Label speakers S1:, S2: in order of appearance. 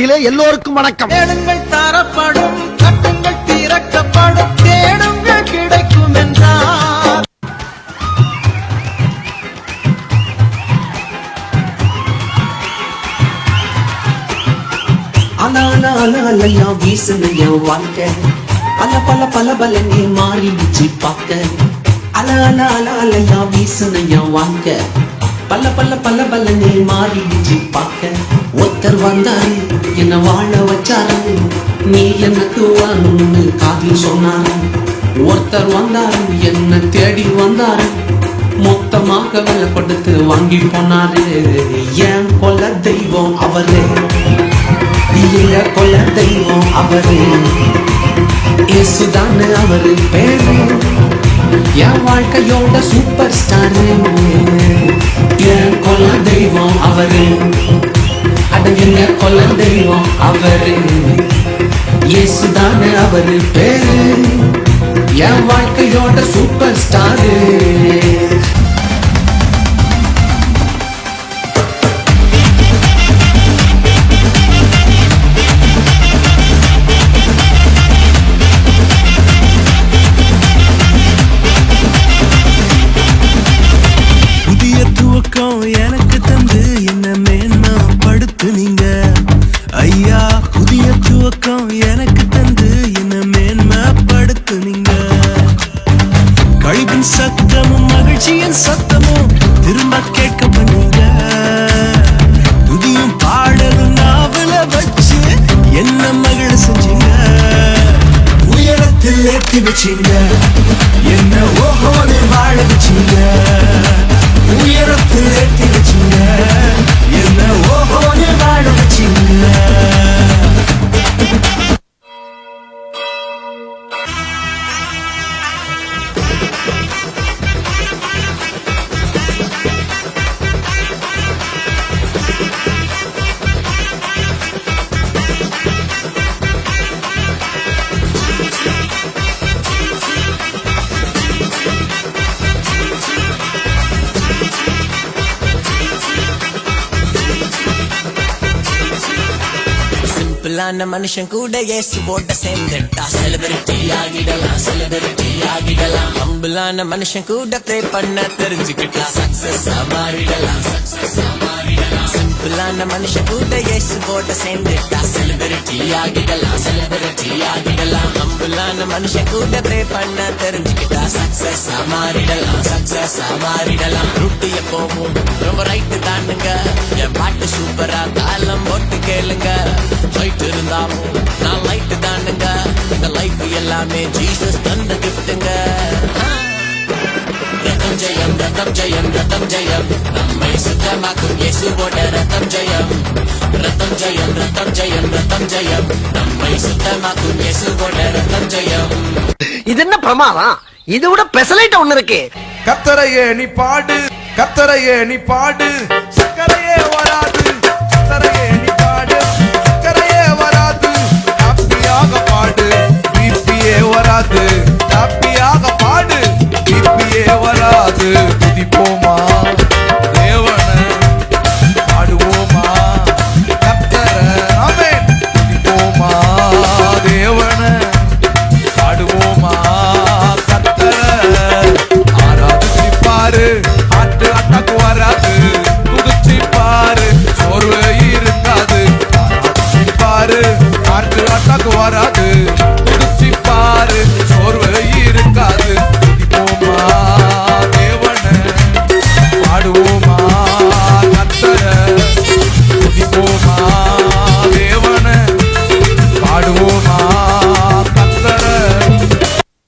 S1: எல்லோருக்கும் வணக்கம்.
S2: தேடுங்கள் தரப்படும் கட்டுங்கள் திறக்கப்படும் தேடுங்கள் கிடைக்கும் என்றார்
S3: அலாலையா வீசுனையா வாழ்க்கை. அல பல பல பலனே மாறிடுச்சு பார்க்க. அல அல அலாலையா வீசுனையா வாழ்க்கை. பல்ல பல்ல பல்ல பல்ல நீ மாறிடுச்சு பார்க்க. ஒருத்தர் வந்தாரு என்ன வாழ வச்சாரு. நீ என்ன தூவான்னு காதில் சொன்னாரு. ஒருத்தர் வந்தாரு என்ன தேடி வந்தாரு. மொத்தமாக வெள்ள கொடுத்து வாங்கி போனாரு. ஏன் கொல்ல தெய்வம் அவரே. எங்க கொல்ல தெய்வம் அவரு. இயேசுதான்னு அவரு பேரு. என் வாழ்க்கையோட சூப்பர் ஸ்டார் என் கொல்ல தெய்வம் அவரு. அட என்ன கொல்ல தெய்வம் அவரு. இயேசுதான அவரு பேரு. என் வாழ்க்கையோட சூப்பர் ஸ்டாரு
S2: ஐயா புதிய துவக்கம் எனக்கு தந்து என்ன மேன்மப்படுத்து நீங்க கழிவின் சத்தமும் மகிழ்ச்சியின் சத்தமும் திரும்ப கேட்க பண்ணீங்க துதியும் பாடலும் நாவல வச்சு என்ன மகிழ செஞ்சீங்க? உயரத்தில் ஏற்றி வச்சீங்க. என்ன ஓஹோன்னு வாழ வச்சீங்க?
S4: சிம்பிளான மனுஷன் கூட இயேசுவோட சேர்ந்துட்டா. செலிபிரிட்டி ஆகிடலாம் செலிபிரிட்டி ஆகிடலாம். ஹம்பிளான மனுஷன் கூட ப்ரே பண்ண தெரிஞ்சுக்கிட்டா. சக்சஸ் மாறிடலாம் சக்சஸ் மாறிடலாம். சிம்பிளான மனுஷன் கூட இயேசுவோட சேர்ந்துட்டா. செலிபிரிட்டி ஆகிடலாம் செலிபிரிட்டி ஆகிடலாம். ஹம்பிளான மனுஷன் கூட ப்ரே பண்ண தெரிஞ்சுக்கிட்டா. சக்சஸ் மாறிடலாம் சக்சஸ் மாறிடலாம். ருட்டிய போகும் ரொம்ப ரைட்டு ஜீசஸ் தந்த கிஃப்ட்டுங்க ரத்தம் ஜெயம் ரத்தம் ஜெயம் ரத்தம் ஜெயம் நம்மை சுத்தமாக்கும் இயேசுவோட ரத்தம் ஜெயம் ரத்தம் ஜெயம் ரத்தம் ஜெயம் ரத்தம் ஜெயம் நம்மை சுத்தமாக்கும் இயேசுவோட ரத்தம் ஜெயம்
S1: இது என்ன பிரமாதம்? இது விட பெசலைட் ஒண்ணு இருக்கு.
S5: கத்தரையே நீ பாடு. கத்தரையே நீ பாடு. சக்கரையே வராது.